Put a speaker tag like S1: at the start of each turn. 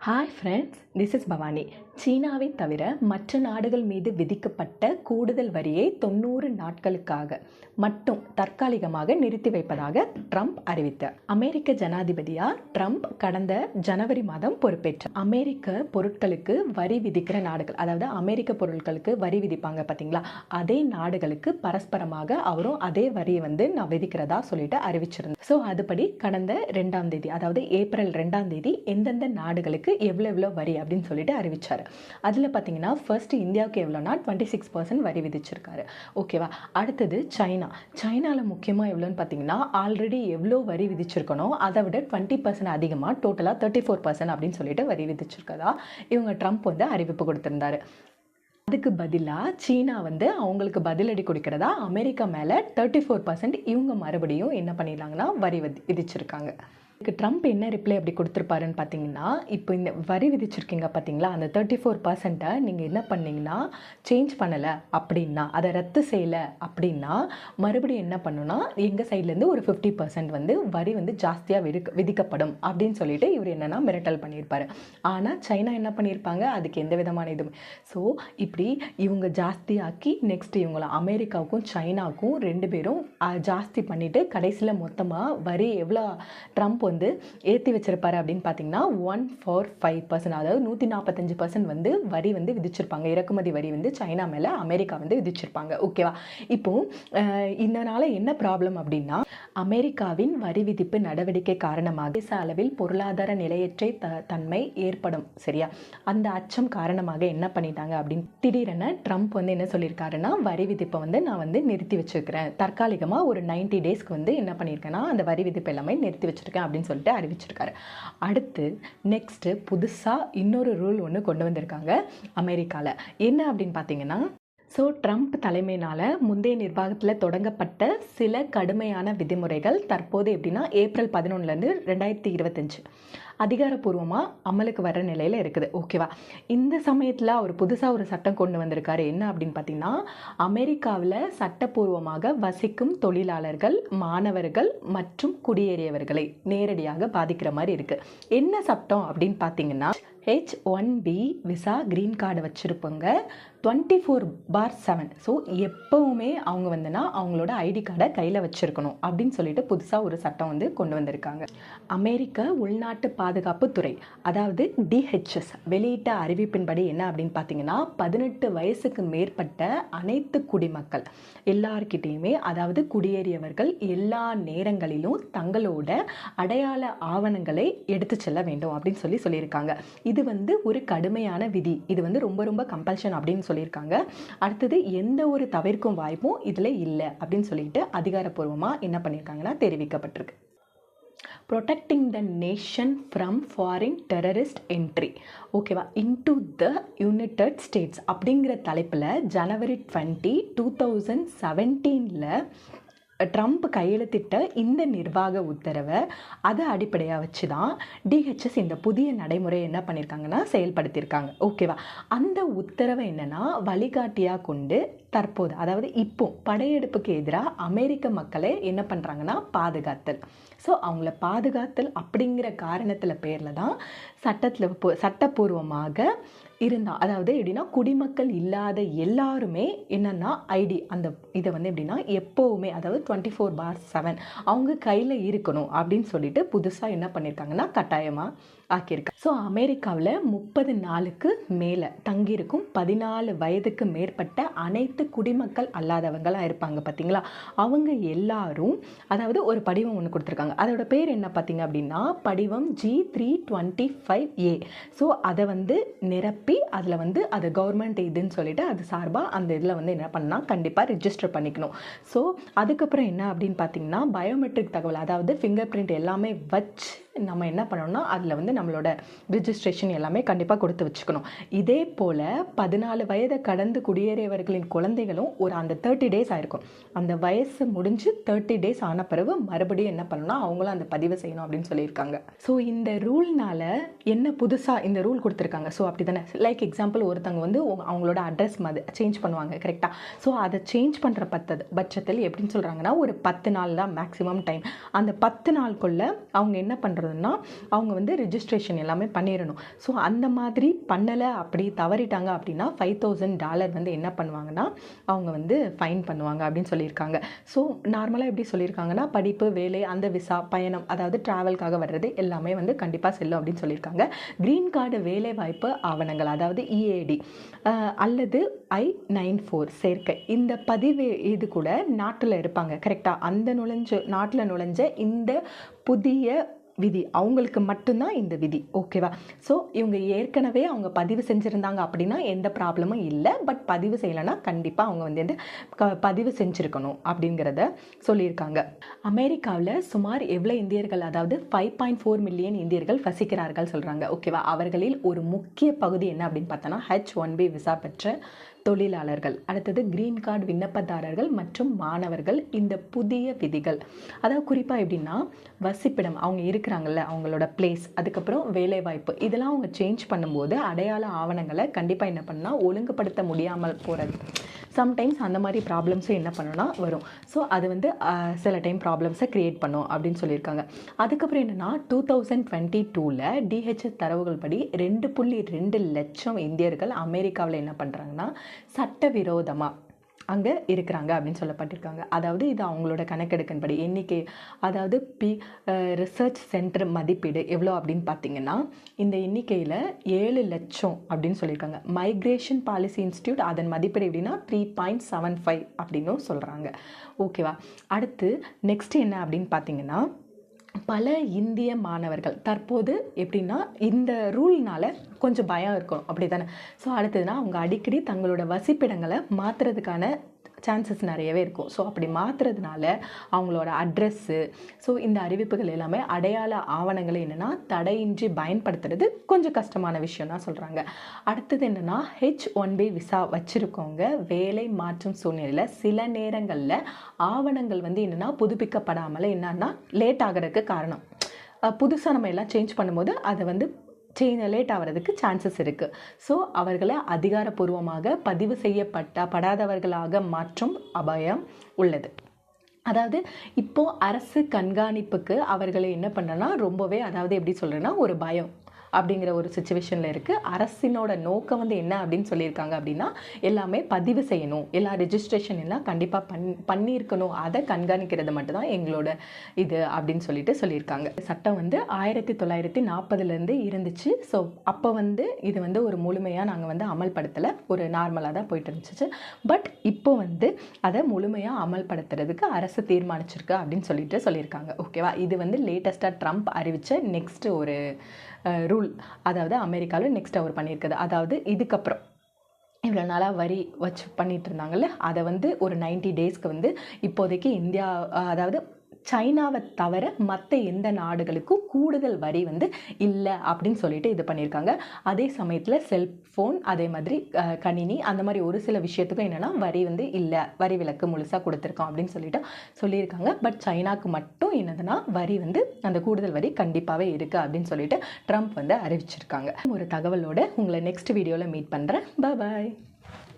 S1: Hi friends this is Bhavani சீனாவை தவிர மற்ற நாடுகள் மீது விதிக்கப்பட்ட கூடுதல் வரியை தொண்ணூறு நாட்களுக்காக மட்டும் தற்காலிகமாக நிறுத்தி வைப்பதாக ட்ரம்ப் அறிவித்தார். அமெரிக்க ஜனாதிபதியா ட்ரம்ப் கடந்த ஜனவரி மாதம் பொறுப்பேற்றார். அமெரிக்க பொருட்களுக்கு வரி விதிக்கிற நாடுகள் அதாவது அமெரிக்க பொருட்களுக்கு வரி விதிப்பாங்க பார்த்தீங்களா? அதே நாடுகளுக்கு பரஸ்பரமாக அவரும் அதே வரியை வந்து நான் விதிக்கிறதா சொல்லிட்டு அறிவிச்சிருந்தேன் ஸோ அதுபடி கடந்த ரெண்டாம் தேதி அதாவது ஏப்ரல் ரெண்டாம் தேதி எந்தெந்த நாடுகளுக்கு எவ்வளோ எவ்வளோ வரி அப்படின்னு சொல்லிட்டு அறிவிச்சார். அதில் பார்த்தீங்கன்னா ஃபர்ஸ்ட் இந்தியாவுக்கு எவ்வளோனா டுவெண்ட்டி சிக்ஸ் பர்சன்ட் வரி விதிச்சிருக்காரு. ஓகேவா அடுத்தது சைனா. சைனாவில் முக்கியமாக எவ்வளோன்னு பார்த்தீங்கன்னா ஆல்ரெடி எவ்வளோ வரி விதிச்சிருக்கணும் அதை விட டுவெண்ட்டி பர்சன்ட் அதிகமாக டோட்டலாக தேர்ட்டி ஃபோர் பர்சன்ட் அப்படின்னு சொல்லிட்டு வரி விதிச்சிருக்கதா? இவங்க ட்ரம்ப் வந்து அறிவிப்பு கொடுத்துருந்தாரு. அதுக்கு பதிலாக சீனா வந்து அவங்களுக்கு பதிலடி கொடுக்கிறதா? அமெரிக்கா மேலே தேர்ட்டி ஃபோர் பர்சன்ட் இவங்க மறுபடியும் என்ன பண்ணிடலாங்கன்னா வரி விதி விதிச்சிருக்காங்க. ட்ரம்ப் என்ன ரிப்ளை அப்படி கொடுத்துருப்பாருன்னு பார்த்தீங்கன்னா இப்போ இந்த வரி விதிச்சிருக்கீங்க பார்த்தீங்களா? அந்த தேர்ட்டி ஃபோர் பர்சன்ட்டை நீங்கள் என்ன பண்ணீங்கன்னா சேஞ்ச் பண்ணலை அப்படின்னா அதை ரத்து செய்யலை அப்படின்னா மறுபடியும் என்ன பண்ணுன்னா எங்கள் சைட்லேருந்து ஒரு ஃபிஃப்டி பர்சன்ட் வந்து வரி வந்து ஜாஸ்தியாக விதிக்க விதிக்கப்படும் அப்படின்னு சொல்லிட்டு இவர் என்னென்னா மிரட்டல் பண்ணியிருப்பாரு. ஆனால் சைனா என்ன பண்ணியிருப்பாங்க? அதுக்கு எந்த விதமான இதுவும். ஸோ இப்படி இவங்க ஜாஸ்தியாக்கி நெக்ஸ்ட் இவங்கள அமெரிக்காவுக்கும் சைனாவுக்கும் ரெண்டு பேரும் ஜாஸ்தி பண்ணிவிட்டு கடைசியில் மொத்தமாக வரி எவ்வளோ ட்ரம்ப் வந்து ஏற்றி வச்சிருப்பாரு அப்படின்னு பார்த்தீங்கன்னா ஒன் ஃபோர் ஃபைவ் பர்சன்ட் அதாவது நூற்றி நாற்பத்தஞ்சு பர்சன்ட் வந்து வரி வந்து விதிச்சிருப்பாங்க. இறக்குமதி வரி வந்து சைனா மேலே அமெரிக்கா வந்து விதிச்சிருப்பாங்க. ஓகேவா இப்போ இதனால் என்ன ப்ராப்ளம் அப்படின்னா அமெரிக்காவின் வரி விதிப்பு நடவடிக்கை காரணமாக தேச அளவில் பொருளாதார நிலையற்ற த தன்மை ஏற்படும். சரியா? அந்த அச்சம் காரணமாக என்ன பண்ணிட்டாங்க அப்படின்னு திடீரென ட்ரம்ப் வந்து என்ன சொல்லியிருக்காருன்னா வரி விதிப்பை வந்து நான் வந்து நிறுத்தி வச்சிருக்கிறேன். தற்காலிகமாக ஒரு 90 டேஸ்க்கு வந்து என்ன பண்ணியிருக்கேன்னா அந்த வரி விதிப்பு எல்லாமே நிறுத்தி வச்சிருக்கேன் அப்படின்னு சொல்லிட்டு அறிவிச்சிருக்காரு. அடுத்து நெக்ஸ்ட்டு புதுசாக இன்னொரு ரூல் ஒன்று கொண்டு வந்திருக்காங்க அமெரிக்காவில் என்ன அப்படின்னு பார்த்தீங்கன்னா ஸோ ட்ரம்ப் தலைமையினால் முந்தைய நிர்வாகத்தில் தொடங்கப்பட்ட சில கடுமையான விதிமுறைகள் தற்போது எப்படின்னா ஏப்ரல் பதினொன்றுலேருந்து ரெண்டாயிரத்தி இருபத்தஞ்சு. அதிகாரப்பூர்வமாக அமலுக்கு வர நிலையில் இருக்குது. ஓகேவா இந்த சமயத்தில் அவர் புதுசாக ஒரு சட்டம் கொண்டு வந்திருக்காரு. என்ன அப்படின்னு பார்த்தீங்கன்னா அமெரிக்காவில் சட்டப்பூர்வமாக வசிக்கும் தொழிலாளர்கள் மாணவர்கள் மற்றும் குடியேறியவர்களை நேரடியாக பாதிக்கிற மாதிரி இருக்குது என்ன சட்டம் அப்படின்னு பார்த்தீங்கன்னா H one B visa green card வச்சுருப்பங்க. Twenty four bar seven so எப்போவுமே அவங்க வந்துன்னா அவங்களோட ஐடி கார்டை கையில் வச்சுருக்கணும் அப்படின்னு சொல்லிட்டு புதுசாக ஒரு சட்டம் வந்து கொண்டு வந்திருக்காங்க. அமெரிக்க உள்நாட்டு பாதுகாப்பு துறை அதாவது டிஹெச்எஸ் வெளியிட்ட அறிவிப்பின்படி என்ன அப்படின்னு பார்த்தீங்கன்னா பதினெட்டு வயசுக்கு மேற்பட்ட அனைத்து குடிமக்கள் எல்லார்கிட்டேயுமே அதாவது குடியேறியவர்கள் எல்லா நேரங்களிலும் தங்களோட அடையாள ஆவணங்களை எடுத்து செல்ல வேண்டும் அப்படின்னு சொல்லி சொல்லியிருக்காங்க. இது இது வந்து ஒரு கடுமையான விதி. இது வந்து ரொம்ப ரொம்ப கம்பல்ஷன் அப்படின்னு சொல்லியிருக்காங்க. அடுத்தது எந்த ஒரு தவிர்க்கும் வாய்ப்பும் இதில் இல்லை அப்படின்னு சொல்லிட்டு அதிகாரப்பூர்வமாக என்ன பண்ணியிருக்காங்கன்னா தெரிவிக்கப்பட்டிருக்கு. Protecting the nation from foreign terrorist entry ஓகேவா இன்டு த யுனைடெட் ஸ்டேட்ஸ் அப்படிங்கிற தலைப்பில் ஜனவரி டுவெண்ட்டி டூ தௌசண்ட் செவன்டீனில் ட்ரம்ப் கையெழுத்திட்ட இந்த நிர்வாக உத்தரவை அதை அடிப்படையாக வச்சு தான் டிஹெச்எஸ் இந்த புதிய நடைமுறை என்ன பண்ணியிருக்காங்கன்னா செயல்படுத்தியிருக்காங்க. ஓகேவா அந்த உத்தரவை என்னென்னா வழிகாட்டியாக கொண்டு தற்போது அதாவது இப்போ படையெடுப்புக்கு எதிராக அமெரிக்க மக்களை என்ன பண்ணுறாங்கன்னா பாதுகாத்தல். ஸோ அவங்கள பாதுகாத்தல் அப்படிங்கிற காரணத்தில் பேரில் தான் சட்டத்தில் சட்டப்பூர்வமாக இருந்தா அதாவது எப்படின்னா குடிமக்கள் இல்லாத எல்லாருமே என்னென்னா ஐடி அந்த இதை வந்து எப்படின்னா எப்போவுமே அதாவது டுவெண்ட்டி ஃபோர் பார் செவன் அவங்க கையில் இருக்கணும் அப்படின்னு சொல்லிட்டு புதுசாக என்ன பண்ணியிருக்காங்கன்னா கட்டாயமாக ஆக்கியிருக்காங்க ஸோ அமெரிக்காவில் முப்பது நாளுக்கு மேலே தங்கியிருக்கும் பதினாலு வயதுக்கு மேற்பட்ட அனைத்து குடிமக்கள் அல்லாதவங்களாக இருப்பாங்க பார்த்தீங்களா அவங்க எல்லாரும் அதாவது ஒரு படிவம் ஒன்று கொடுத்துருக்காங்க. அதோட பேர் என்ன பார்த்தீங்க அப்படின்னா படிவம் G three twenty five A so அதை வந்து நிரப்பி அதில் வந்து அது கவர்மெண்ட் இதுன்னு சொல்லிட்டு அது சார்பாக அந்த இதில் வந்து என்ன பண்ணால் கண்டிப்பாக ரிஜிஸ்டர் பண்ணிக்கணும். ஸோ அதுக்கப்புறம் என்ன அப்படின்னு பார்த்தீங்கன்னா பயோமெட்ரிக் தகவல் அதாவது ஃபிங்கர் பிரிண்ட் எல்லாமே வச்சு நம்ம என்ன பண்ணணும்னா அதில் வந்து நம்மளோட ரிஜிஸ்ட்ரேஷன் எல்லாமே கண்டிப்பாக கொடுத்து வச்சுக்கணும். இதே போல் பதினாலு வயதை கடந்து குடியேறியவர்களின் குழந்தைகளும் ஒரு அந்த தேர்ட்டி டேஸ் ஆயிருக்கும். அந்த வயசு முடிஞ்சு தேர்ட்டி டேஸ் ஆன பிறகு மறுபடியும் என்ன பண்ணணும்னா அவங்களும் அந்த பதிவு செய்யணும் அப்படின்னு சொல்லியிருக்காங்க. ஸோ இந்த ரூல்னால என்ன புதுசாக இந்த ரூல் கொடுத்துருக்காங்க? ஸோ அப்படி தானே லைக் எக்ஸாம்பிள் ஒருத்தவங்க வந்து அவங்களோட அட்ரஸ் மது சேஞ்ச் பண்ணுவாங்க கரெக்டாக ஸோ அதை சேஞ்ச் பண்ணுற பத்தது பட்சத்தில் எப்படின்னு சொல்கிறாங்கன்னா ஒரு பத்து நாள் தான் மேக்ஸிமம் டைம் அந்த பத்து நாளுக்குள்ள அவங்க என்ன பண்ணுறது பண்ணுறதுன்னா அவங்க வந்து ரிஜிஸ்ட்ரேஷன் எல்லாமே பண்ணிடணும். ஸோ அந்த மாதிரி பண்ணலை அப்படி தவறிட்டாங்க அப்படின்னா ஃபைவ் தௌசண்ட் டாலர் வந்து என்ன பண்ணுவாங்கன்னா அவங்க வந்து ஃபைன் பண்ணுவாங்க அப்படின்னு சொல்லியிருக்காங்க. ஸோ நார்மலாக எப்படி சொல்லியிருக்காங்கன்னா படிப்பு வேலை அந்த விசா பயணம் அதாவது ட்ராவல்காக வர்றது எல்லாமே வந்து கண்டிப்பாக செல்லும் அப்படின்னு சொல்லியிருக்காங்க. க்ரீன் கார்டு வேலை வாய்ப்பு ஆவணங்கள் அதாவது இஏடி அல்லது ஐ நைன் ஃபோர் சேர்க்கை. இந்த பதிவு இது கூட நாட்டில் இருப்பாங்க கரெக்டாக அந்த நுழைஞ்ச நாட்டில் நுழைஞ்ச இந்த புதிய விதி. அவங்களுக்கு மட்டும்தான் இந்த விதி ஓகேவா ஸோ இவங்க ஏற்கனவே அவங்க பதிவு செஞ்சுருந்தாங்க அப்படின்னா எந்த ப்ராப்ளமும் இல்லை. பட் பதிவு செய்யலைன்னா கண்டிப்பாக அவங்க வந்து க பதிவு செஞ்சுருக்கணும் அப்படிங்கிறத சொல்லியிருக்காங்க. அமெரிக்காவில் சுமார் எவ்வளோ இந்தியர்கள் அதாவது ஃபைவ் பாயிண்ட் ஃபோர் மில்லியன் இந்தியர்கள் வசிக்கிறார்கள் சொல்கிறாங்க ஓகேவா அவர்களில் ஒரு முக்கிய பகுதி என்ன அப்படின்னு பார்த்தோன்னா ஹெச் ஒன் பி விசா பெற்ற தொழிலாளர்கள். அடுத்தது கிரீன் கார்டு விண்ணப்பதாரர்கள் மற்றும் மாணவர்கள். இந்த புதிய விதிகள். அதாவது குறிப்பாக எப்படின்னா வசிப்பிடம் அவங்க இருக்கிறாங்கல்ல அவங்களோட பிளேஸ் அதுக்கப்புறம் வேலைவாய்ப்பு. இதெல்லாம் அவங்க சேஞ்ச் பண்ணும்போது அடையாள ஆவணங்களை கண்டிப்பாக என்ன பண்ணால் ஒழுங்குபடுத்த முடியாமல் போகிறது சம்டைம்ஸ் அந்த மாதிரி ப்ராப்ளம்ஸும் என்ன பண்ணணும்னா வரும். ஸோ அது வந்து சில டைம் ப்ராப்ளம்ஸை க்ரியேட் பண்ணும் அப்படின்னு சொல்லியிருக்காங்க. அதுக்கப்புறம் என்னென்னா டூ தௌசண்ட் டுவெண்ட்டி டூவில் டிஹெச்எஸ் தரவுகள் படி ரெண்டு புள்ளி ரெண்டு லட்சம் இந்தியர்கள் அமெரிக்காவில் என்ன பண்ணுறாங்கன்னா சட்டவிரோதமாக அங்கே இருக்கிறாங்க அப்படின்னு சொல்லப்பட்டிருக்காங்க. அதாவது இது அவங்களோட கணக்கெடுக்கின்படி எண்ணிக்கை அதாவது பி ரிசர்ச் சென்டர் மதிப்பீடு எவ்வளோ அப்படின்னு பார்த்தீங்கன்னா இந்த எண்ணிக்கையில் ஏழு லட்சம் அப்படின்னு சொல்லியிருக்காங்க. மைக்ரேஷன் பாலிசி இன்ஸ்டியூட் அதன் மதிப்பீடு எப்படின்னா த்ரீ பாயிண்ட் செவன் ஃபைவ் அப்படின்னும் சொல்கிறாங்க ஓகேவா அடுத்து நெக்ஸ்ட் என்ன அப்படின்னு பார்த்தீங்கன்னா பல இந்திய மாணவர்கள் தற்போது எப்படின்னா இந்த ரூல்னால கொஞ்சம் பயம் இருக்கும் அப்படி தானே ஸோ அடுத்ததுன்னா அவங்க அடிக்கடி தங்களோட வசிப்பிடங்களை மாற்றுறதுக்கான சான்சஸ் நிறையவே இருக்கும். ஸோ அப்படி மாற்றுறதுனால அவங்களோட அட்ரெஸ்ஸு ஸோ இந்த அறிவிப்புகள் எல்லாமே அடையாள ஆவணங்களை என்னென்னா தடையின்றி பயன்படுத்துறது கொஞ்சம் கஷ்டமான விஷயம் தான் சொல்கிறாங்க அடுத்தது என்னென்னா ஹெச் ஒன் பி விசா வச்சுருக்கவங்க வேலை மாற்றும் சூழ்நிலையில் சில நேரங்களில் ஆவணங்கள் வந்து என்னென்னா புதுப்பிக்கப்படாமல் என்னன்னா லேட் ஆகிறதுக்கு காரணம். புதுசாக நம்ம எல்லாம் சேஞ்ச் பண்ணும்போது அதை வந்து சேஞ்ச் லேட் ஆகிறதுக்கு சான்சஸ் இருக்குது ஸோ அவர்களை அதிகாரப்பூர்வமாக பதிவு செய்யப்பட்ட படாதவர்களாக மாற்றும் அபாயம் உள்ளது. அதாவது இப்போது அரசு கண்காணிப்புக்கு அவர்களை என்ன பண்ணனா ரொம்பவே அதாவது எப்படி சொல்கிறேன்னா ஒரு பயம். அப்படிங்கிற ஒரு சுச்சுவேஷனில் இருக்குது அரசினோட நோக்கம் வந்து என்ன அப்படின்னு சொல்லியிருக்காங்க அப்படின்னா எல்லாமே பதிவு செய்யணும். எல்லா ரெஜிஸ்ட்ரேஷன் எல்லாம் கண்டிப்பாக பண் பண்ணியிருக்கணும். அதை கண்காணிக்கிறது மட்டும்தான் எங்களோட இது அப்படின்னு சொல்லிட்டு சொல்லியிருக்காங்க. சட்டம் வந்து ஆயிரத்தி தொள்ளாயிரத்தி நாற்பதுலேருந்து இருந்துச்சு. ஸோ அப்போ வந்து இது வந்து ஒரு முழுமையாக நாங்கள் வந்து அமல்படுத்தலை. ஒரு நார்மலாக தான் போயிட்டு இருந்துச்சு. பட் இப்போ வந்து அதை முழுமையாக அமல்படுத்துறதுக்கு அரசு தீர்மானிச்சிருக்கு அப்படின்னு சொல்லிட்டு சொல்லியிருக்காங்க. ஓகேவா இது வந்து லேட்டஸ்ட்டாக ட்ரம்ப் அறிவித்த நெக்ஸ்ட் ஒரு ரூல் அதாவது அமெரிக்காவில் நெக்ஸ்ட் அவர் பண்ணியிருக்குது. அதாவது இதுக்கப்புறம். இவ்வளோ நாளாக வரி வச்சு பண்ணிட்டு இருந்தாங்கல்ல அதை வந்து ஒரு 90 டேஸ்க்கு வந்து இப்போதைக்கு இந்தியா அதாவது சைனாவை தவிர மற்ற எந்த நாடுகளுக்கும் கூடுதல் வரி வந்து இல்லை அப்படின்னு சொல்லிட்டு இது பண்ணியிருக்காங்க அதே சமயத்தில் செல்ஃபோன் அதே மாதிரி கணினி அந்த மாதிரி ஒரு சில விஷயத்துக்கும் என்னென்னா வரி வந்து இல்லை வரி விலக்கு முழுசாக கொடுத்துருக்கோம் அப்படின்னு சொல்லிட்டு சொல்லியிருக்காங்க. பட் சைனாக்கு மட்டும் என்னதுன்னா வரி வந்து அந்த கூடுதல் வரி கண்டிப்பாகவே இருக்குது அப்படின்னு சொல்லிட்டு ட்ரம்ப் வந்து அறிவிச்சிருக்காங்க. ஒரு தகவலோட உங்களை நெக்ஸ்ட் வீடியோவில் மீட் பண்ணுறேன் பாய்